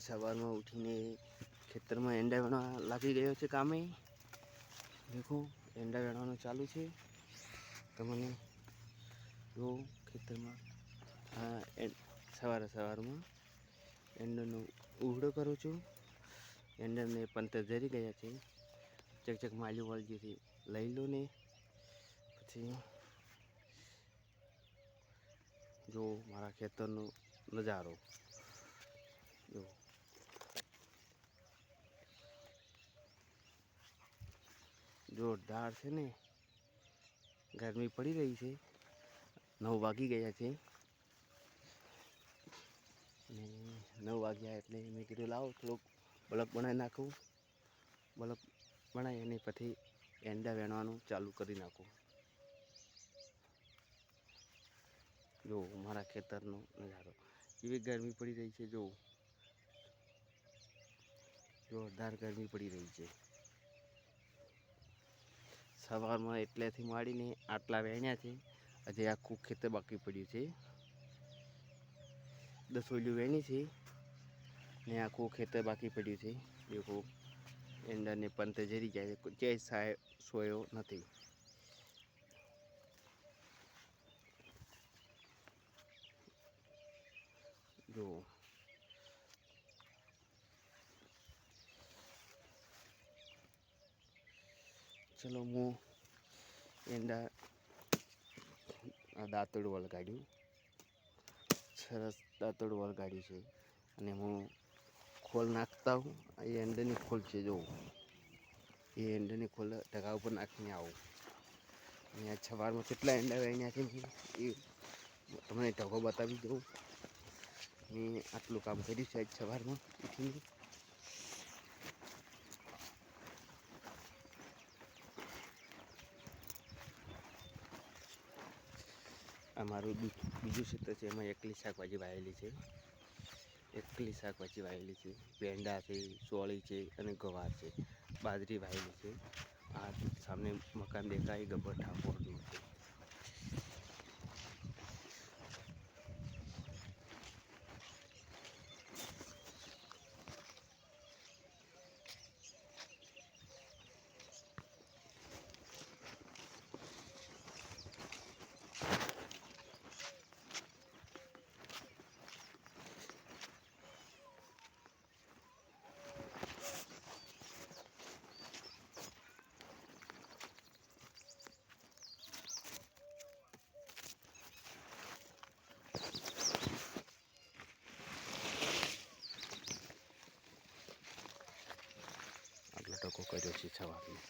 સવારમાં ઉઠીને ખેતરમાં એંડા વેણવા લાગી ગયો છે કામે. દેખો, એંડા વેણવાનું ચાલુ છે. તમને જો ખેતરમાં આ સવારે સવારમાં એંડાનો ઉઘડો કરું છું. એંડાને પંતર જરી ગયા છે. ચકચક માલ્યુ વાળજીથી લઈ લો ને. પછી જો મારા ખેતરનો નજારો. જોરદાર છે ને. ગરમી પડી રહી છે. નવ વાગી ગયા છે. ને નવ વાગ્યા એટલે મેં કીધું, લાવો થોડુંક બલક બનાવી નાખું. બલક બનાવી અને પછી એંડા વેણવાનું ચાલુ કરી નાખું. જો, મારા ખેતરનો નજારો. એવી ગરમી પડી રહી છે, જો. જોરદાર ગરમી પડી રહી છે. સવારમાં એટલેથી માંડીને આટલા વેણ્યા છે હજી આખું ખેતર બાકી પડ્યું છે. દસ વહેણી છે ને આખું ખેતર બાકી પડ્યું છે. દેખો એંડાને પંતે જરી જાય છે. જે સાય સોયો નથી. જો ચલો હું એંડા આ દાંતડું વળગાડ્યું સરસ દાંતડ વળગાડ્યું છે. અને હું ખોલ નાખતા હું. એ એંડની ખોલ છે, જો. એ એંડની ખોલ ઢગા ઉપર નાખીને આવું. આ સવારમાં કેટલા એંડા મેં એ તમને ઢગો બતાવી દઉં. મેં આટલું કામ કર્યું છે આજ સવારમાં આ મારું બીજું ક્ષેત્ર છે, એમાં એકલી શાકભાજી વાવેલી છે. એકલી શાકભાજી વાવેલી છે. ભેંડા છે, ચોળી છે અને ગવાર છે. બાજરી વાવેલી છે. આ સામે મકાન દેખાય, ગબ્બર ઠાકોરનું છે. આટલો ટકો કર્યો છે સવારમાં